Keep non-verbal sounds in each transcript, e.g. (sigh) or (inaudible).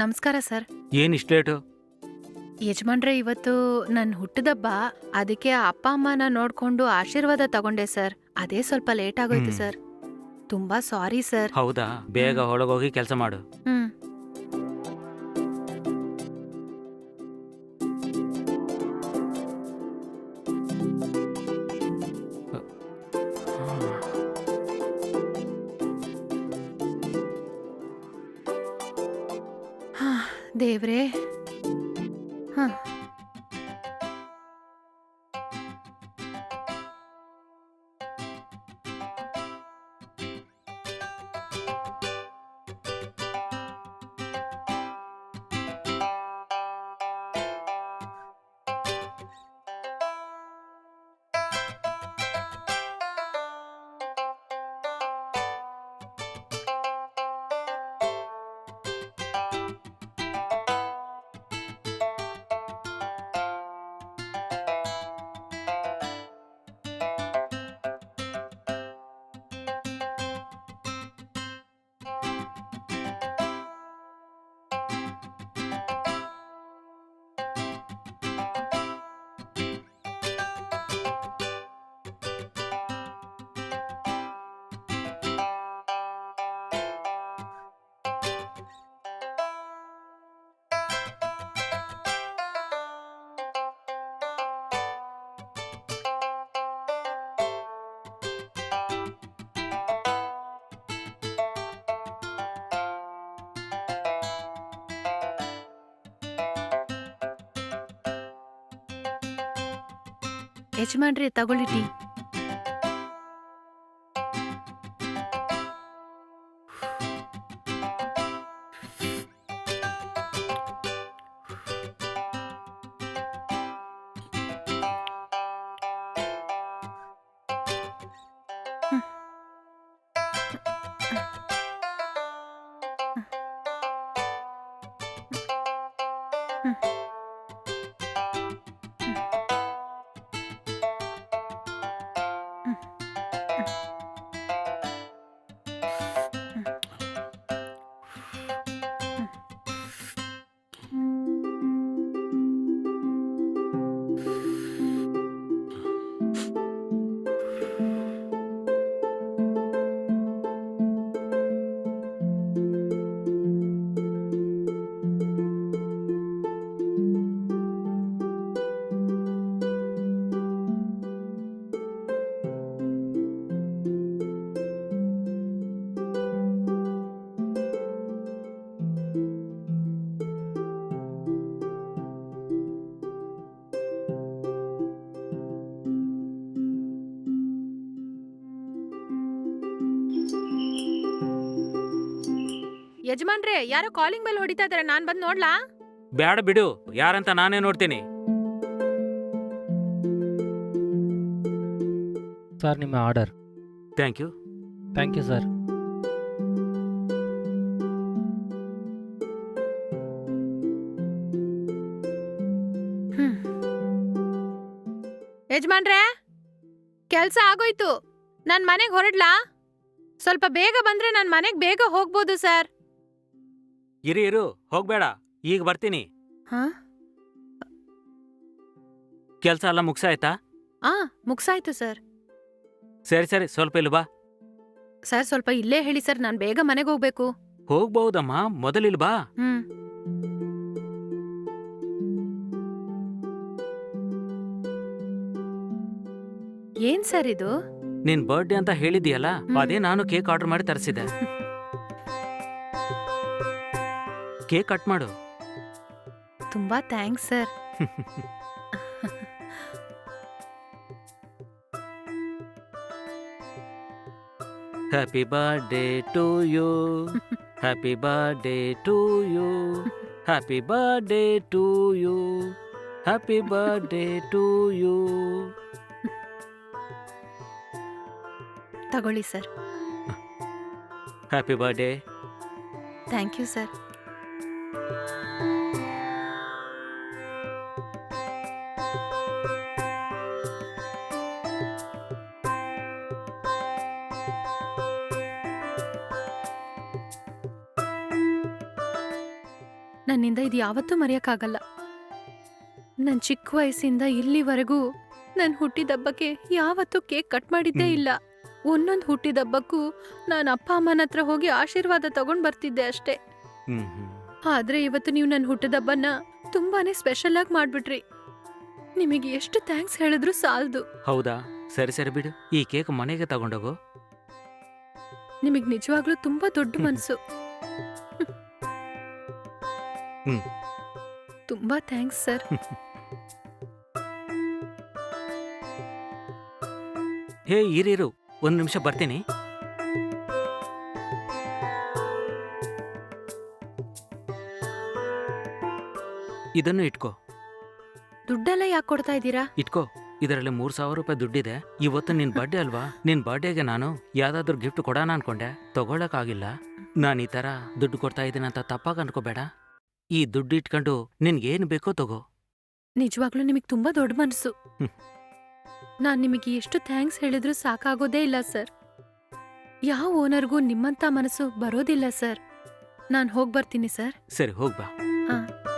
ನಮಸ್ಕಾರ ಸರ್. ಏನ್ ಇಷ್ಟು ಲೇಟು? ಯಜಮಾನ್ರೆ ಇವತ್ತು ನನ್ನ ಹುಟ್ಟಿದಬ್ಬ ಅದಕ್ಕೆ ಅಪ್ಪ ಅಮ್ಮನ ನೋಡ್ಕೊಂಡು ಆಶೀರ್ವಾದ ತಗೊಂಡೆ ಸರ್. ಅದೇ ಸ್ವಲ್ಪ ಲೇಟ್ ಆಗೋಯ್ತು ಹ್ಮ್. ಸರ್. ತುಂಬಾ ಸಾರಿ ಸರ್. ಹೌದಾ? ಬೇಗ ಒಳಗೋಗಿ ಕೆಲಸ ಮಾಡು. ಹ್ಮ್. ದೇವ್ರೇ ಹಾ ಯಜಮಾನ್ರಿ ತಗೊಳ್ಳಿ ಟೀ. ಯಜಮಾನ್ರೆ ಯಾರೋ ಕಾಲಿಂಗ್ ಬೆಲ್ ಹೊಡಿತಾ ಇದಾರೆ. ನಾನ್ ಬಂದ್ ನೋಡ್ಲಾ? ಬೇಡ ಬಿಡು. ಯಾರಂತ ನಾನೇ ನೋಡ್ತೀನಿ. ಸರ್ ನಿಮ್ಮ order thank you thank you sir hmm. ಯಜಮಾನ್ರೆ ಕೆಲಸ ಆಗೋಯ್ತು. ನಾನ್ ಮನೆಗ್ ಹೊರಡ್ಲಾ? ಸ್ವಲ್ಪ ಬೇಗ ಬಂದ್ರೆ ನಾನ್ ಮನೆಗ್ ಬೇಗ ಹೋಗ್ಬೋದು ಸರ್. ಇರು ಇರು ಹೋಗ್ಬೇಡ ಈಗ ಬರ್ತೀನಿ. ಹಾ? ಕೆಲಸ ಎಲ್ಲ ಮುಗ್ಸಾಯ್ತಾ? ಆ ಮುಗ್ಸಾಯ್ತು ಸರ್. ಸರಿ ಸರಿ ಸ್ವಲ್ಪ ಇಲ್ಲಿ ಬಾ. ಸರ್ ಸ್ವಲ್ಪ ಇಲ್ಲೇ ಹೇಳಿ ಸರ್ ನಾನು ಬೇಗ ಮನೆಗೆ ಹೋಗ್ಬೇಕು. ಹೋಗ್ಬಹುದಮ್ಮ ಮೊದಲಿಲ್ ಬಾ. ಹ್ಮ್. ಏನ್ ಸರ್ ಇದು? ನಿನ್ ಬರ್ಡೇ ಅಂತ ಹೇಳಿದ್ಯಲ್ಲ ಅದೇ ನಾನು ಕೇಕ್ ಆರ್ಡರ್ ಮಾಡಿ ತರಿಸಿದೆ (laughs) ಕೇಕ್ ಕಟ್ ಮಾಡು. ತುಂಬಾ thanks sir. Happy birthday to you happy birthday to you happy birthday to you happy birthday to you ತಗೊಳ್ಳಿ sir. Happy birthday thank you sir. ನನ್ನಿಂದ ಇದು ಯಾವತ್ತೂ ಮರೆಯಕ್ಕಾಗಲ್ಲ. ನನ್ನ ಚಿಕ್ಕ ವಯಸ್ಸಿಂದ ಇಲ್ಲಿವರೆಗೂ ನನ್ ಹುಟ್ಟಿದಬ್ಬಕ್ಕೆ ಯಾವತ್ತೂ ಕೇಕ್ ಕಟ್ ಮಾಡಿದ್ದೇ ಇಲ್ಲ. ಹುಟ್ಟಿದ ಹುಟ್ಟಿದಬ್ಬಕ್ಕೂ ನಾನು ಅಪ್ಪ ಅಮ್ಮನ ಹತ್ರ ಹೋಗಿ ಆಶೀರ್ವಾದ ತಗೊಂಡು ಬರ್ತಿದ್ದೆ ಅಷ್ಟೇ. ಆದ್ರೆ ಇವತ್ತು ನೀವು ನನ್ನ ಹುಟ್ಟದಬ್ಬನ ತುಂಬಾನೇ ಸ್ಪೆಷಲ್ ಆಗಿ ಮಾಡ್ಬಿಟ್ರಿ. ನಿಮಗೆ ಎಷ್ಟು ಥ್ಯಾಂಕ್ಸ್ ಹೇಳಿದ್ರು ಸಾಲದು. ಹೌದಾ? ಸರಿ ಸರಿ ಬಿಡು. ಈ ಕೇಕ್ ಮನೆಗೆ ತಗೊಂಡೋಗು. ನಿಮಗೆ ನಿಜವಾಗ್ಲೂ ತುಂಬಾ ದೊಡ್ಡ ಮನಸ್ಸು ಮನ್ಸು. ಹ್ಮ್. ತುಂಬಾ ಥ್ಯಾಂಕ್ಸ್ ಸರ್ ಹೇ ಇರಿರು ಒಂದು ನಿಮಿಷ ಬರ್ತೀನಿ. ಇದನ್ನು ಇಟ್ಕೋ. ದುಡ್ಡೆಲ್ಲ ಯಾಕೆ ಕೊಡ್ತಾ ಇದ್ದೀರಾ? ಇಟ್ಕೋ ಇದರಲ್ಲಿ ಮೂರ್ ಸಾವಿರ ರೂಪಾಯಿ ದುಡ್ಡಿದೆ. ಇವತ್ತು ನಿನ್ ಬರ್ಡೇ ಅಲ್ವಾ? ನಿನ್ ಬರ್ಡೇಗೆ ನಾನು ಯಾವ್ದಾದ್ರು ಗಿಫ್ಟ್ ಕೊಡೋಣ ಅನ್ಕೊಂಡೆ. ತಗೊಳಕ್ಕಾಗಿಲ್ಲ. ನಾನು ಈ ತರ ದುಡ್ಡು ಕೊಡ್ತಾ ಇದ್ದೀನಿ ಅಂತ ತಪ್ಪಾಗಿ ಅನ್ಕೋಬೇಡ. ಈ ದುಡ್ಡು ಇಟ್ಕೊಂಡು ನಿನ್ಗೇನ್ ಬೇಕೋ ತಗೋ. ನಿಜವಾಗ್ಲೂ ನಿಮಗೆ ತುಂಬಾ ದೊಡ್ಡ ಮನಸ್ಸು. ನಾನ್ ನಿಮಗೆ ಎಷ್ಟು ಥ್ಯಾಂಕ್ಸ್ ಹೇಳಿದ್ರು ಸಾಕಾಗೋದೇ ಇಲ್ಲ ಸರ್. ಯಾವ ಓನರ್ಗೂ ನಿಮ್ಮಂತ ಮನಸ್ಸು ಬರೋದಿಲ್ಲ ಸರ್. ನಾನು ಹೋಗ್ಬರ್ತೀನಿ ಸರ್. ಸರಿ ಹೋಗ್ಬಾ ಹಾ.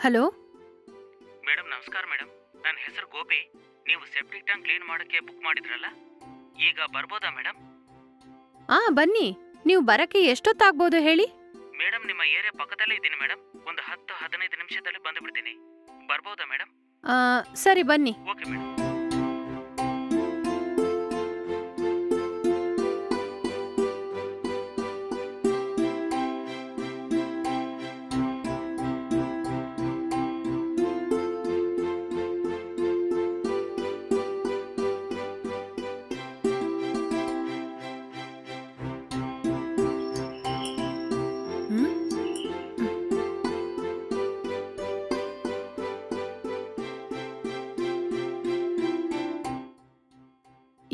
ಹಲೋ? ಮೇಡಮ್ ನಮಸ್ಕಾರ ಮೇಡಮ್. ನನ್ನ ಹೆಸರು ಗೋಪಿ. ನೀವು ಸೆಪ್ಟಿಕ್ ಟ್ಯಾಂಕ್ ಕ್ಲೀನ್ ಮಾಡೋಕ್ಕೆ ಬುಕ್ ಮಾಡಿದ್ರಲ್ಲ? ಈಗ ಬರ್ಬೋದಾ ಮೇಡಮ್? ಆ ಬನ್ನಿ. ನೀವು ಬರಕ್ಕೆ ಎಷ್ಟೊತ್ತಾಗ್ಬೋದು ಹೇಳಿ? ಮೇಡಮ್ ನಿಮ್ಮ ಏರಿಯಾ ಪಕ್ಕದಲ್ಲೇ ಇದ್ದೀನಿ ಮೇಡಮ್. ಒಂದು ಹತ್ತು ಹದಿನೈದು ನಿಮಿಷದಲ್ಲಿ ಬಂದು ಬಿಡ್ತೀನಿ. ಬರ್ಬೋದಾ ಮೇಡಮ್? ಆ, ಸರಿ ಬನ್ನಿ. Okay madam.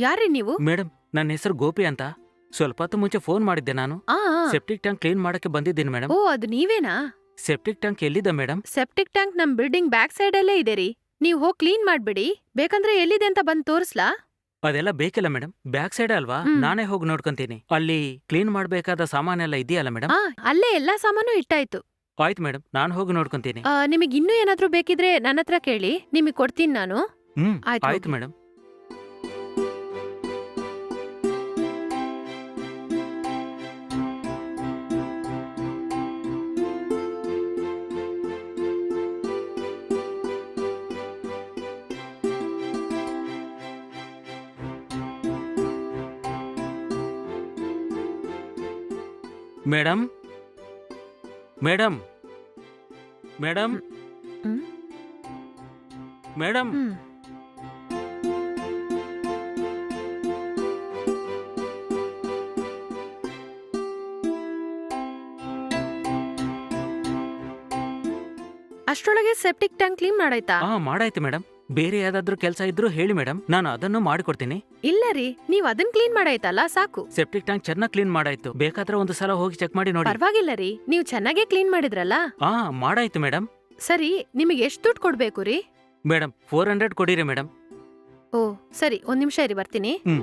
ಯಾರ್ರಿ ನೀವು? ಮೇಡಮ್ ನನ್ನ ಹೆಸರು ಗೋಪಿ ಅಂತ. ಸ್ವಲ್ಪ ಹೊತ್ತು ಮುಂಚೆ ಫೋನ್ ಮಾಡಿದ್ದೆ ನಾನು. ಆ ಆ. ಸೆಪ್ಟಿಕ್ ಟ್ಯಾಂಕ್ ಕ್ಲೀನ್ ಮಾಡಕ್ಕೆ ಬಂದಿದ್ದೀನಿ ಮೇಡಮ್ ಓ ಅದು ನೀವೇನಾ? ಸೆಪ್ಟಿಕ್ ಟ್ಯಾಂಕ್ ಎಲ್ಲಿದೆ ಮೇಡಮ್ ಸೆಪ್ಟಿಕ್ ಟ್ಯಾಂಕ್ ನಮ್ ಬಿಲ್ಡಿಂಗ್ ಬ್ಯಾಕ್ ಸೈಡ್ ಅಲ್ಲೇ ಇದೆ ರೀ. ನೀವು ಹೋಗಿ ಕ್ಲೀನ್ ಮಾಡ್ಬಿಡಿ. ಬೇಕಂದ್ರೆ ಎಲ್ಲಿದೆ ಅಂತ ಬಂದ್ ತೋರಿಸ್ಲಾ? ಅದೆಲ್ಲ ಬೇಕಿಲ್ಲ ಮೇಡಮ್ ಬ್ಯಾಕ್ ಸೈಡ್ ಅಲ್ವಾ? ಹ್ಮ್. ನಾನೇ ಹೋಗಿ ನೋಡ್ಕೊಂತೀನಿ. ಅಲ್ಲಿ ಕ್ಲೀನ್ ಮಾಡಬೇಕಾದ ಸಾಮಾನೆಲ್ಲ ಇದೆಯಲ್ಲ ಮೇಡಮ್ ಆ ಅಲ್ಲೇ ಎಲ್ಲಾ ಸಾಮಾನು ಇಟ್ಟಾಯ್ತು. ಆಯ್ತು ಮೇಡಮ್ ನಾನು ಹೋಗಿ ನೋಡ್ಕೊಂತೀನಿ. ನಿಮಗೆ ಇನ್ನೂ ಏನಾದ್ರೂ ಬೇಕಿದ್ರೆ ನನ್ನ ಹತ್ರ ಕೇಳಿ. ನಿಮಗೆ ಕೊಡ್ತೀನಿ ನಾನು. ಹ್ಮ್ ಆಯ್ತು ಆಯ್ತು ಹೋಗಿ. Madam madam? ಮೇಡಮ್? ಮೇಡಮ್? ಹ್ಮ್. ಮೇಡಮ್? ಹ್ಮ್ ಅಷ್ಟ್ರೊಳಗೆ ಸೆಪ್ಟಿಕ್ ಟ್ಯಾಂಕ್ ಕ್ಲೀನ್ ಮಾಡಾಯ್ತಾ? ಹಾ ಮಾಡಾಯ್ತು ಮೇಡಮ್. ಬೇರೆ ಯಾವ್ದಾದ್ರು ಕೆಲಸ ಇದ್ರು ಹೇಳಿ ಮೇಡಮ್ ನಾನು ಅದನ್ನು ಮಾಡಿಕೊಡ್ತೀನಿ. ಇಲ್ಲ ರೀ ನೀವ್ ಅದನ್ನ ಕ್ಲೀನ್ ಮಾಡಾಯ್ತಲ್ಲ ಸಾಕು. ಸೆಪ್ಟಿಕ್ ಟ್ಯಾಂಕ್ ಚೆನ್ನಾಗಿ ಕ್ಲೀನ್ ಮಾಡಾಯ್ತು. ಬೇಕಾದ್ರೆ ಒಂದು ಸಲ ಹೋಗಿ ಚೆಕ್ ಮಾಡಿ ನೋಡಿ. ಪರವಾಗಿಲ್ಲ ರೀ ನೀವು ಚೆನ್ನಾಗೇ ಕ್ಲೀನ್ ಮಾಡಿದ್ರಲ್ಲ? ಹಾ ಮಾಡಾಯ್ತು ಮೇಡಮ್ ಸರಿ ನಿಮಗೆ ಎಷ್ಟು ದುಡ್ಡು ಕೊಡ್ಬೇಕು ರೀ? ಮೇಡಮ್ ಫೋರ್ ಹಂಡ್ರೆಡ್ ಕೊಡಿರಿ ಮೇಡಮ್ ಓ ಸರಿ ಒಂದ್ ನಿಮಿಷ ಇರಿ ಬರ್ತೀನಿ. ಹ್ಮ್.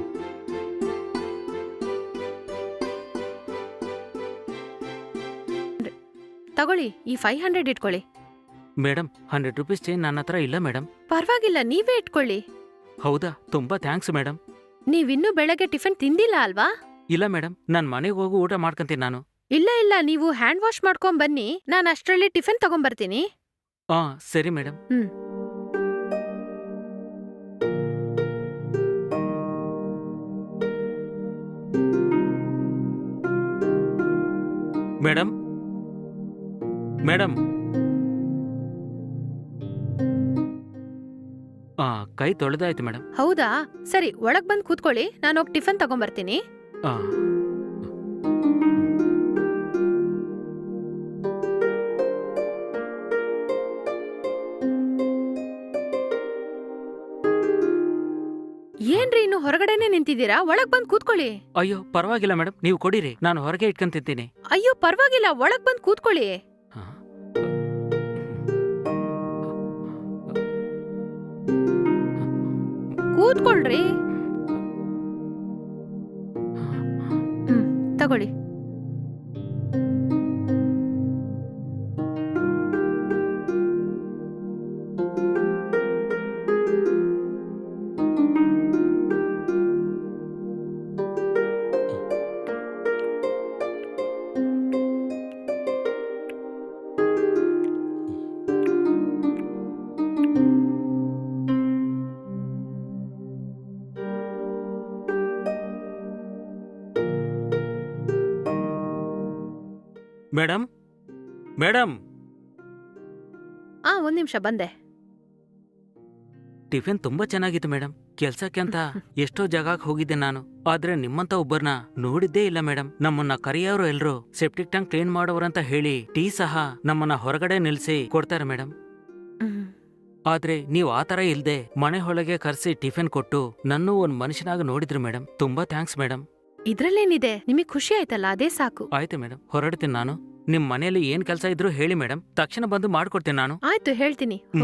ತಗೊಳ್ಳಿ ಈ ಫೈವ್ ಹಂಡ್ರೆಡ್ ಇಟ್ಕೊಳ್ಳಿ. ಮೇಡಮ್ ಹಂಡ್ರೆಡ್ ರುಪೀಸ್ ಚೇಂಜ್ ನನ್ನ ಹತ್ರ ಇಲ್ಲ ಮೇಡಮ್ ಪರವಾಗಿಲ್ಲ ನೀವೇ ಇಟ್ಕೊಳ್ಳಿ. ಹೌದಾ? ತುಂಬಾ ಥ್ಯಾಂಕ್ಸ್ ಮೇಡಮ್ ನೀವಿನ್ನೂ ಬೆಳಗ್ಗೆ ಟಿಫಿನ್ ತಿಂದಿಲ್ಲ ಅಲ್ವಾ? ಇಲ್ಲ ಮೇಡಮ್ ನಾನು ಮನೆಗೆ ಹೋಗಿ ಊಟ ಮಾಡ್ಕೊಂತೀನಿ ನಾನು. ಇಲ್ಲ ಇಲ್ಲ ನೀವು ಹ್ಯಾಂಡ್ ವಾಶ್ ಮಾಡ್ಕೊಂಡ್ ಬನ್ನಿ ನಾನು ಅಷ್ಟರಲ್ಲಿ ಟಿಫಿನ್ ತಗೊಂಬರ್ತೀನಿ. ಹಾ ಸರಿ ಮೇಡಮ್ ಹ್ಮ್. ಮೇಡಮ್ ಮೇಡಮ್ ಆ ಕೈ ತೊಳೆದಾಯ್ತು ಮೇಡಮ್ ಹೌದಾ? ಸರಿ ಒಳಗ್ ಬಂದ್ ಕೂತ್ಕೊಳ್ಳಿ. ನಾನು ಹೋಗಿ ಟಿಫನ್ ತಗೊಂಬರ್ತೀನಿ. ಆ. ಏನ್ರಿ ಇನ್ನು ಹೊರಗಡೆನೆ ನಿಂತಿದ್ದೀರಾ? ಒಳಗ್ ಬಂದ್ ಕೂತ್ಕೊಳ್ಳಿ. ಅಯ್ಯೋ ಪರವಾಗಿಲ್ಲ ಮೇಡಮ್ ನೀವು ಕೊಡಿರಿ. ನಾನು ಹೊರಗೆ ಇಟ್ಕೊಂತಿದ್ದೀನಿ. ಅಯ್ಯೋ ಪರವಾಗಿಲ್ಲ. ಒಳಗ್ ಬಂದ್ ಕೂತ್ಕೊಳ್ಳಿ. ಕೂತ್ಕೊಳ್ರಿ. ತಗೊಳ್ಳಿ. ಮೇಡಮ್ ಮೇಡಮ್ ಆ ಒಂದ್ ನಿಮಿಷ ಬಂದೆ. ಟಿಫಿನ್ ತುಂಬಾ ಚೆನ್ನಾಗಿತ್ತು ಮೇಡಮ್ ಕೆಲ್ಸಕ್ಕೆ ಅಂತ (laughs) ಎಷ್ಟೋ ಜಾಗಕ್ಕೆ ಹೋಗಿದ್ದೆ ನಾನು. ಆದ್ರೆ ನಿಮ್ಮಂತ ಒಬ್ಬರನ್ನ ನೋಡಿದ್ದೇ ಇಲ್ಲ ಮೇಡಮ್ ನಮ್ಮನ್ನ ಕರೆಯೋರು ಎಲ್ರು. ಸೆಪ್ಟಿಕ್ ಟ್ಯಾಂಕ್ ಕ್ಲೀನ್ ಮಾಡೋರಂತ ಹೇಳಿ ಟೀ ಸಹ ನಮ್ಮನ್ನ ಹೊರಗಡೆ ನಿಲ್ಸಿ ಕೊಡ್ತಾರೆ ಮೇಡಮ್ ಹ್ಮ್. ಆದ್ರೆ ನೀವು ಆ ತರ ಇಲ್ದೆ ಮನೆ ಒಳಗೆ ಕರೆಸಿ ಟಿಫಿನ್ ಕೊಟ್ಟು ನನ್ನೂ ಒಂದ್ ಮನುಷ್ಯನಾಗ ನೋಡಿದ್ರು ಮೇಡಮ್ ತುಂಬಾ ಥ್ಯಾಂಕ್ಸ್ ಮೇಡಮ್ ಇದ್ರಲ್ಲೇನಿದೆ? ನಿಮಗೆ ಖುಷಿ ಆಯ್ತಲ್ಲ? ಅದೇ ಸಾಕು. ಆಯ್ತು ಮೇಡಮ್ ಹೊರಡ್ತೀನಿ ನಾನು. ನಿಮ್ ಮನೆಯಲ್ಲಿ ಏನ್ ಕೆಲಸ ಇದ್ರೂ ಹೇಳಿ ಮೇಡಮ್ ತಕ್ಷಣ ಬಂದು ಮಾಡ್ಕೊಡ್ತೀನಿ ನಾನು. ಆಯ್ತು ಹೇಳ್ತೀನಿ. ಹ್ಮ್.